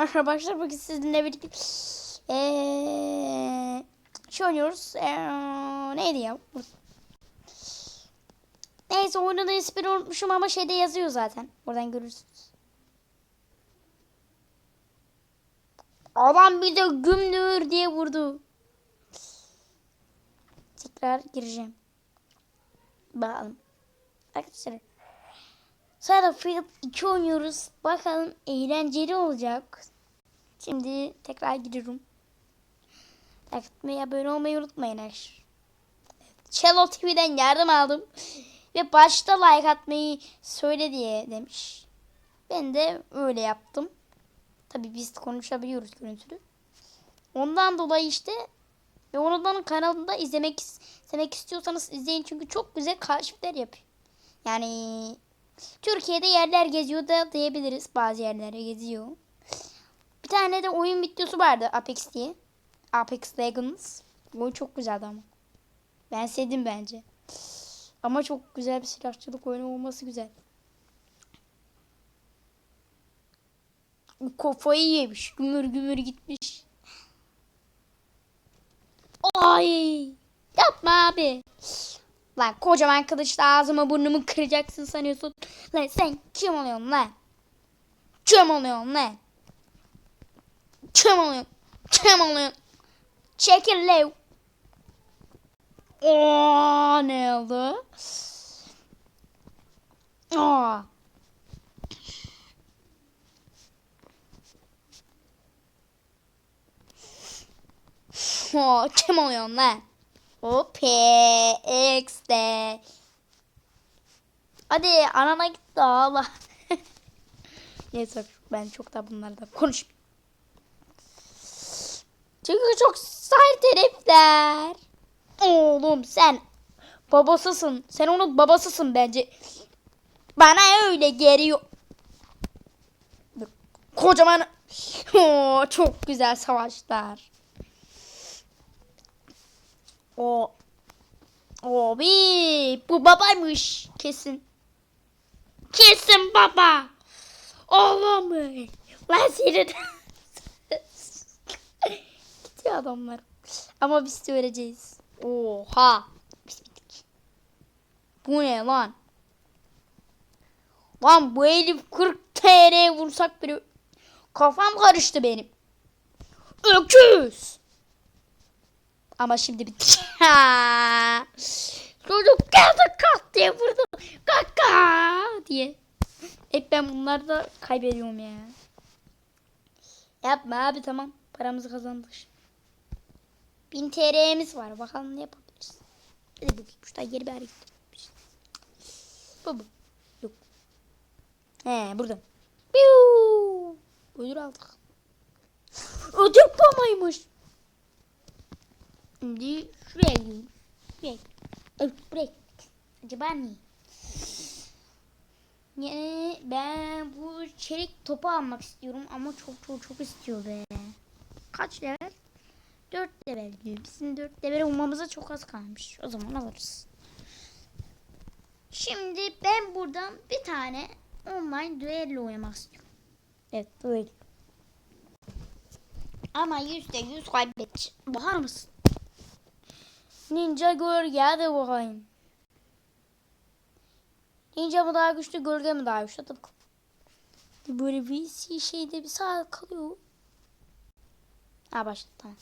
Arkadaşlar bugün sizinle birlikte eee şey oynuyoruz. Eee, neydi ya? Neyse oyunun ismini unutmuşum ama şeyde yazıyor zaten. Oradan görürsünüz. Adam bir de gümdür diye vurdu. Tekrar gireceğim. Bakalım. Arkadaşlar. Sonra Field 2 oynuyoruz. Bakalım eğlenceli olacak. Şimdi tekrar giriyorum. Like atmayı, abone olmayı unutmayın arkadaşlar. Cello TV'den yardım aldım. Ve başta like atmayı söyle diye demiş. Ben de öyle yaptım. Tabi biz konuşabiliyoruz görüntülü. Ondan dolayı işte ve ondan kanalında izlemek izlemek istiyorsanız izleyin çünkü çok güzel keşifler yapıyor. Yani Türkiye'de yerler geziyor da diyebiliriz. Bazı yerlere geziyor. Bir tane de oyun videosu vardı Apex diye. Apex Legends. Oyun çok güzeldi ama. Ben sevdim bence. Ama çok güzel bir silahçılık oyunu olması güzel. Kafayı yemiş. Gümür gümür gitmiş. Ay! Yapma abi. Lan kocaman kılıçla ağzıma burnumu kıracaksın sanıyorsun. Lan sen kim oluyorsun lan? Kim oluyorsun lan? Kim oluyorsun? Kim oluyorsun? Çekil lev. Oo, ne oldu? Aa. Oo, kim oluyorsun lan? O PX'de. Hadi anana git de ağla. Neyse ben çok da bunlardan konuşmayayım. Çünkü çok sert herifler. Oğlum sen babasısın. Sen onun babasısın bence. Bana öyle geliyor. Kocaman. Oo, çok güzel savaşlar. O Abi bu babaymış kesin. Kesin baba. Oğlum? Lan seni Gidiyor adamlar. Ama biz de öleceğiz. Oha. Biz bittik. Bu ne lan? Lan bu elif 40 TL vursak bile kafam karıştı benim. Öküz. Ama şimdi bitti. Çocuk geldi kalk diye vurdu. Kaka diye. Hep ben bunları da kaybediyorum ya. Yapma abi tamam. Paramızı kazandık. 1000 TL'miz var. Bakalım ne yapabiliriz. Hadi bakayım. Şuradan geri bir hareket. Bu bu. Yok. He burada. Biu. Ödül aldık. Ödül pamaymış. Şimdi şuraya gidiyoruz. Şuraya gidiyoruz. Buraya Acaba ne? Yani ben bu çelik topu almak istiyorum ama çok çok çok istiyor be. Kaç level? 4 level diyor. Bizim 4 level olmamıza çok az kalmış. O zaman alırız. Şimdi ben buradan bir tane online düello oynamak istiyorum. Evet düello. Ama yüzde yüz kaybedeceğim. Bakar mısın? Ninja gölge hadi bakayım. Ninja mı daha güçlü gölge mi daha güçlü? Bakalım. Böyle bir şeyde bir saat kalıyor. Ha başladı tamam.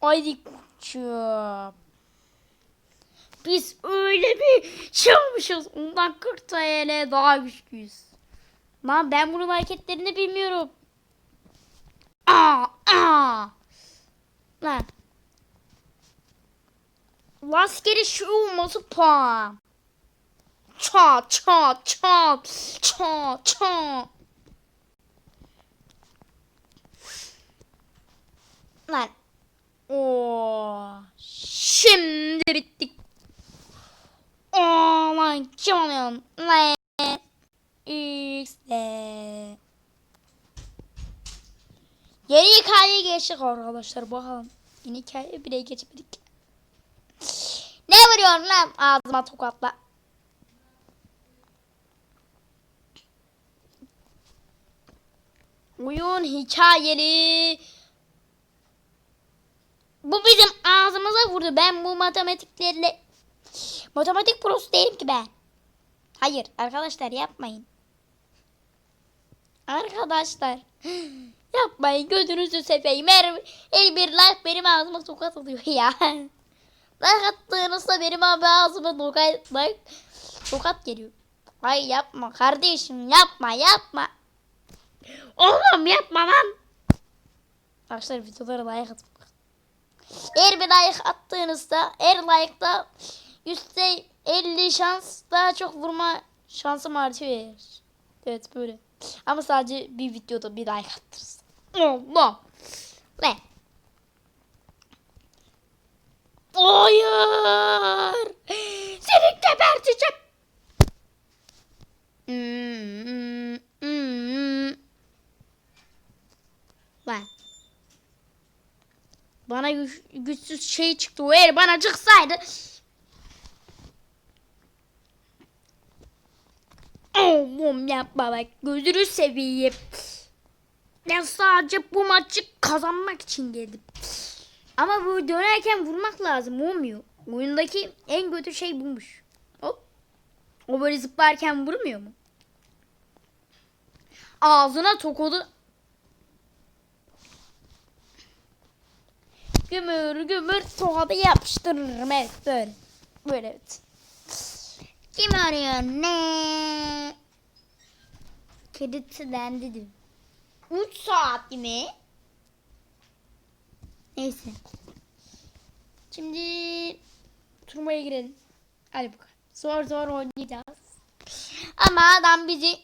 Haydi koçum. Biz öyle bir şey olmuşuz. Ondan 40 TL daha güçlüyüz. Lan ben bunun hareketlerini bilmiyorum. Aa, aa. Lan. Rastgele şu olması puan. Çat çat çat çat çat. Lan. Oo. Şimdi bittik. Oo lan kim oluyorsun? Lan. Yeni hikayeye geçtik arkadaşlar bakalım. Yeni hikaye bile geçmedik. Ne vuruyorsun lan ağzıma tokatla. Oyun hikayeli. Bu bizim ağzımıza vurdu. Ben bu matematiklerle matematik prosu değilim ki ben. Hayır arkadaşlar yapmayın. Arkadaşlar yapmayın gözünüzü seveyim. Her, her bir like benim ağzıma tokat atıyor ya. Like attığınızda benim abi ağzıma tokat, like, tokat geliyor. Ay yapma kardeşim yapma yapma. Oğlum yapma lan. Arkadaşlar videolara like atın. Eğer bir like attığınızda her like'da yüzde 50 şans daha çok vurma şansım artıyor. Evet böyle. Ama sadece bir videoda bir like attırırız. Allah. Ne? Hayır. Seni geberteceğim. Hmm, hmm, hmm. Bana güç- güçsüz şey çıktı. O eğer bana çıksaydı. Oğlum yapma bak. Gözünü seveyim. Ben sadece bu maçı kazanmak için geldim. Ama bu dönerken vurmak lazım. Olmuyor. Oyundaki en kötü şey buymuş. Hop. O böyle zıplarken vurmuyor mu? Ağzına tokadı. Gümür gümür tokadı yapıştırırım. Evet böyle. Böyle evet. Kim arıyor ne? Kredisinden dedim. 3 saat mi? Neyse. Şimdi turnuvaya girelim. Hadi bakalım. Zor zor oynayacağız. Ama adam bizi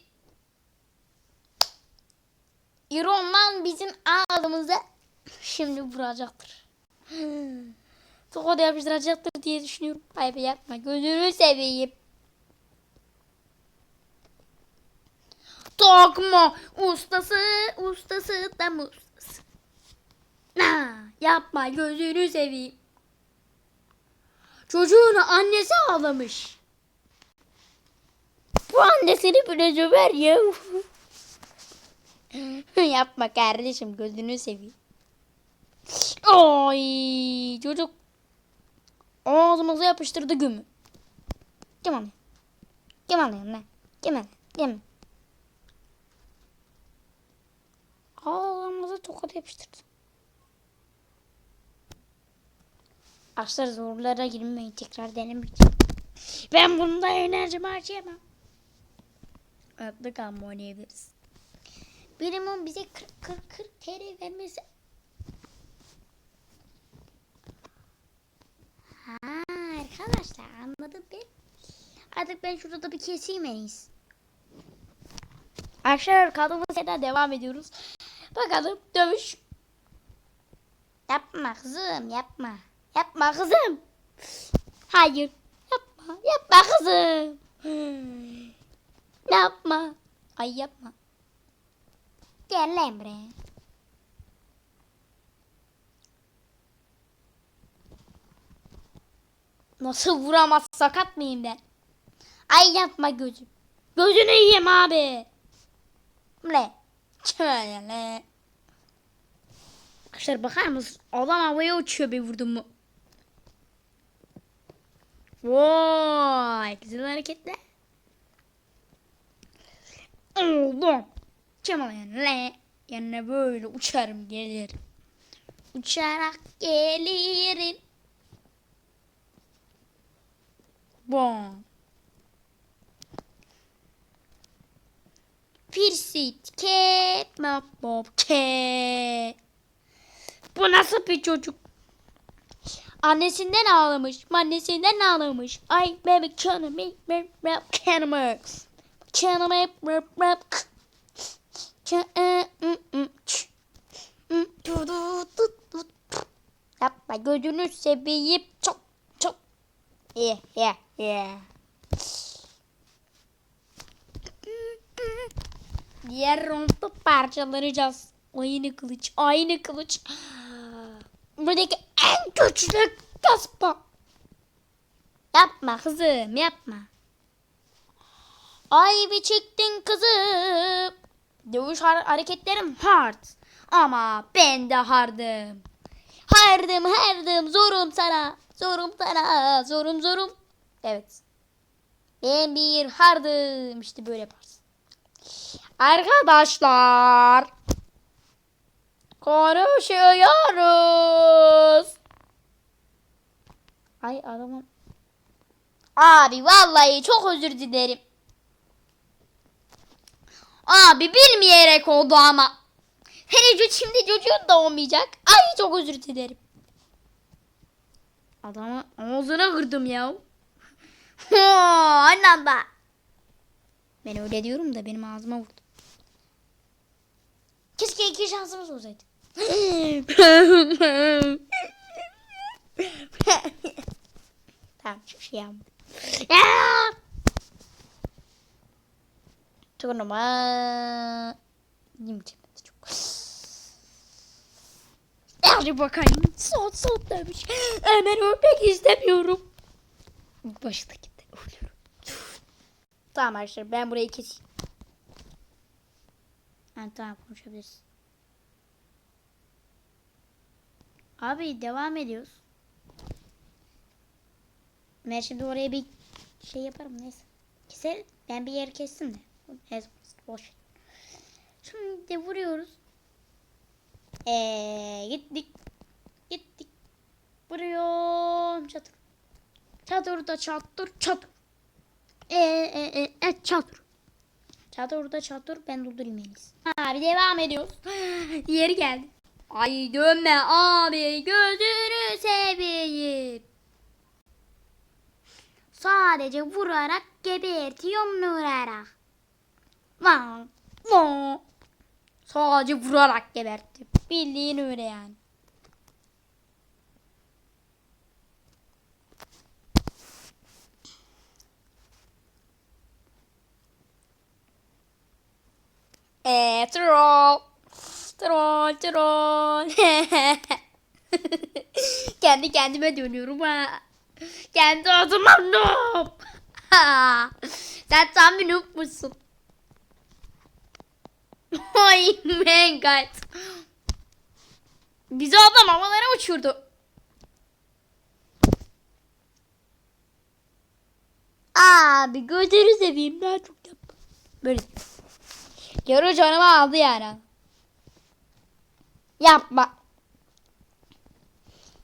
İron'dan bizim ağzımıza şimdi vuracaktır. Tokadı yapıştıracaktır diye düşünüyorum. Hayır yapma. Gözünü seveyim. Tokma ustası ustası da mı ustası. Ha, yapma gözünü seveyim. Çocuğunu annesi ağlamış. Bu annesini bile döver ya. yapma kardeşim gözünü seveyim. Ay çocuk ağzımıza yapıştırdı gümü. Kim alıyor? Kim alıyor lan? Kim alıyor? Kim? Ağzımıza tokat yapıştırdı. Arkadaşlar zorlara girmeyin. Tekrar denemeyeceğim. Ben bunda enerjimi harcayamam. Atlı kalma oynayabiliriz. Minimum bize 40 40 40 TL vermesi. Ha arkadaşlar anladım ben. Artık ben şurada bir keseyim en iyisi. Arkadaşlar kaldığımız devam ediyoruz. Bakalım dövüş. Yapma kızım yapma. Yapma kızım. Hayır. Yapma. Yapma kızım. Yapma. Ay yapma. Gel buraya. Nasıl vuramaz sakat mıyım ben? Ay yapma gözüm. Gözünü yiyeyim abi. Ne? Şöyle. Arkadaşlar bakar mısın? Adam havaya uçuyor bir vurdum mu? Vay güzel hareketler. Oldu. Çamal yanına. Yanına böyle uçarım gelirim. Uçarak gelirim. Bom. Pirsit ke bob ke. Bu nasıl bir çocuk? Annesinden ağlamış, annesinden ağlamış. Ay bebek canımı, canımı, canımı, canımı, Yapma gözünü seveyim çok çok. Yeah yeah yeah. Diğer roundda parçalanacağız. Aynı kılıç, aynı kılıç. Buradaki en güçlü kaspa. Yapma kızım, yapma. Ay bir çektin kızım. Dövüş har- hareketlerim hard. Ama ben de hardım. Hardım hardım zorum sana. Zorum sana. Zorum zorum. Evet. Ben bir hardım. İşte böyle yaparsın. Arkadaşlar. Konuşuyoruz. Ay adamın. Abi vallahi çok özür dilerim. Abi bilmeyerek oldu ama. Hele şimdi çocuğun da olmayacak. Ay çok özür dilerim. Adamı ağzına kırdım ya. Aynı anda. Ben öyle diyorum da benim ağzıma vurdu. Keşke iki şansımız olsaydı. tamam şu şey yapma. Ya! Turnuva. Yemeyeceğim ben çok. Hadi bakayım. Soğut soğut demiş. Hemen ölmek istemiyorum. Başındaki de ölüyorum. Tamam arkadaşlar ben burayı keseyim. Tamam konuşabiliriz. Abi devam ediyoruz. Ben şimdi oraya bir şey yaparım neyse. Keser. Ben bir yer kestim de. Neyse boş. Şimdi vuruyoruz. Eee gittik. Gittik. Vuruyorum çatır. Çatır da çatır çatır. Eee e, e, e, çatır. Çatır da çatır ben doldurayım en iyisi. Abi devam ediyoruz. Yeri geldi. Ay dönme abi gözünü seveyim. Sadece vurarak gebertiyorum Nurarak. Van, van. Sadece vurarak geberttim. Bildiğin öyle yani. Eee troll. Troll troll. Kendi kendime dönüyorum ha. Kendi adıma noob. Sen tam bir noob musun? Ay my god. Bizi adam havalara uçurdu. Abi gözünü seveyim daha çok yapma. Böyle. Yarı canımı aldı yani. Yapma.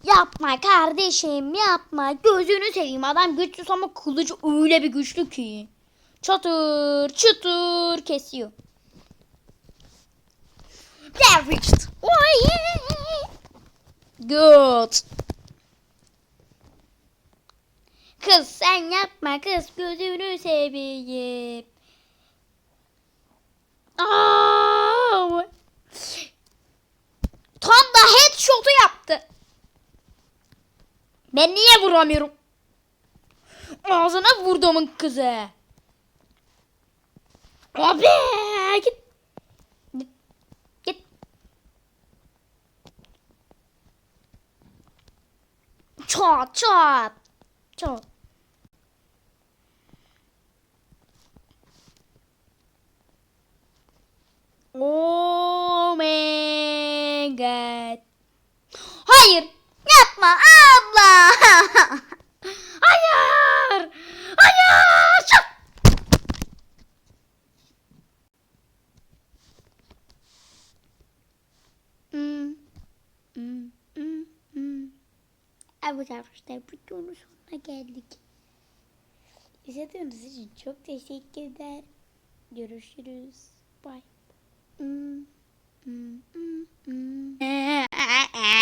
Yapma kardeşim yapma. Gözünü seveyim adam güçsüz ama kılıcı öyle bir güçlü ki. Çatır çatır kesiyor. Leveraged. Oh yeah. Good. Kız sen yapma kız gözünü seveyim. Aa! Tam da headshot'u yaptı. Ben niye vuramıyorum? Ağzına vurdumun kızı. Abi git. Git. Git. Çat çat. Çat. Oh my god. Hayır. Yapma abla. Hayır. Hayır. Hmm. Evet arkadaşlar videonun sonuna geldik. İzlediğiniz için çok teşekkürler. Görüşürüz. Bye. Hmm. Hmm. Hmm. Hmm.